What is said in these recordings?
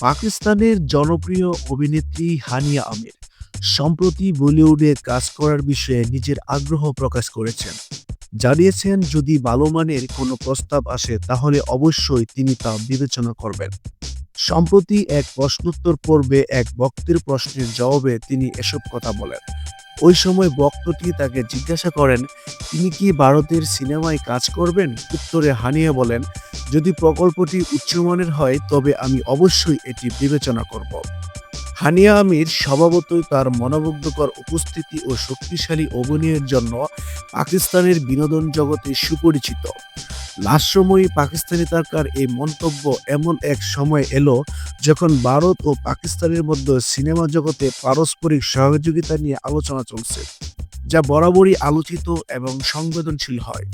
পাকিস্তানের জনপ্রিয় অভিনেত্রী হানিয়া আমির, সম্প্রতি বলিউডে কাজ করার বিষয়ে নিজের আগ্রহ প্রকাশ করেছেন। জানিয়েছেন, যদি ভালো মানের কোনো প্রস্তাব আসে, তাহলে অবশ্যই তিনি তা বিবেচনা করবেন। সম্প্রতি এক প্রশ্নোত্তর পর্বে এক বক্তের প্রশ্নের জবাবে তিনি এসব কথা বলেন। ওই সময় বক্তটি তাকে জিজ্ঞাসা করেন, তিনি কি ভারতের সিনেমায় কাজ করবেন? উত্তরে হানিয়া বলেন যদি প্রকল্পটি উচ্চমানের হয়, তবে আমি অবশ্যই এটি বিবেচনা করব। হানিয়া আমির স্বভাবতই তার মনোমুগ্ধকর উপস্থিতি ও শক্তিশালী অভিনয়ের জন্য পাকিস্তানের বিনোদন জগতে সুপরিচিত। লাস্ট সময়ে পাকিস্তানি তারকার এই মন্তব্য এমন এক সময় এলো যখন ভারত ও পাকিস্তানের মধ্যে সিনেমা জগতে পারস্পরিক সহযোগিতা নিয়ে আলোচনা চলছে, যা বরাবরই আলোচিত এবং সংবেদনশীল হয়।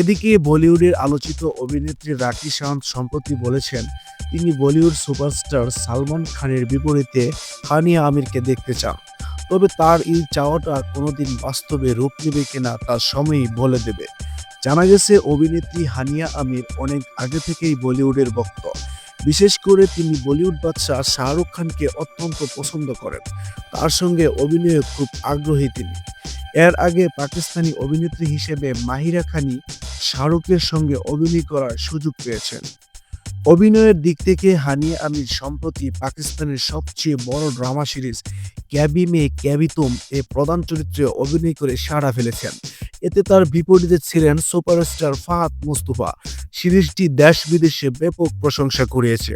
এদিকে বলিউডের আলোচিত অভিনেত্রী রাখি সাওয়ান্ত সম্প্রতি বলেছেন, তিনি বলিউড সুপারস্টার সালমান খানের বিপরীতে হানিয়া আমিরকে দেখতে চান। তবে তার এই চাওয়াটা কোনোদিন বাস্তবে রূপ নেবে কিনা তা সময়ই বলে দেবে। জানা গেছে, অভিনেত্রী হানিয়া আমির অনেক আগে থেকেই বলিউডের ভক্ত। বিশেষ করে তিনি বলিউড বাদশাহ শাহরুখ খানকে অত্যন্ত পছন্দ করেন। তার সঙ্গে অভিনয়ে খুব আগ্রহী তিনি। এর আগে পাকিস্তানি অভিনেত্রী হিসেবে মাহিরা খানি শাহরুখের সঙ্গে অভিনয় করার সুযোগ পেয়েছেন। অভিনয়ের দিক থেকে হানি আমির সম্প্রতি পাকিস্তানের সবচেয়ে বড় ড্রামা সিরিজ ক্যাবি মে ক্যাবিতুম এ প্রধান চরিত্রে অভিনয় করে সাড়া ফেলেছেন। এতে তার বিপরীতে ছিলেন সুপারস্টার ফাহাদ মুস্তফা। সিরিজটি দেশ বিদেশে ব্যাপক প্রশংসা করিয়েছে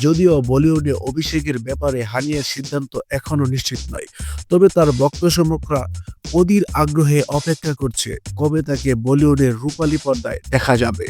যদিও বলিউডে অভিষেকের ব্যাপারে হানিয়ার সিদ্ধান্ত এখনও নিশ্চিত নয়, তবে তার ভক্তসমকরা অধীর আগ্রহে অপেক্ষা করছে কবে তাকে বলিউডের রূপালী পর্দায় দেখা যাবে।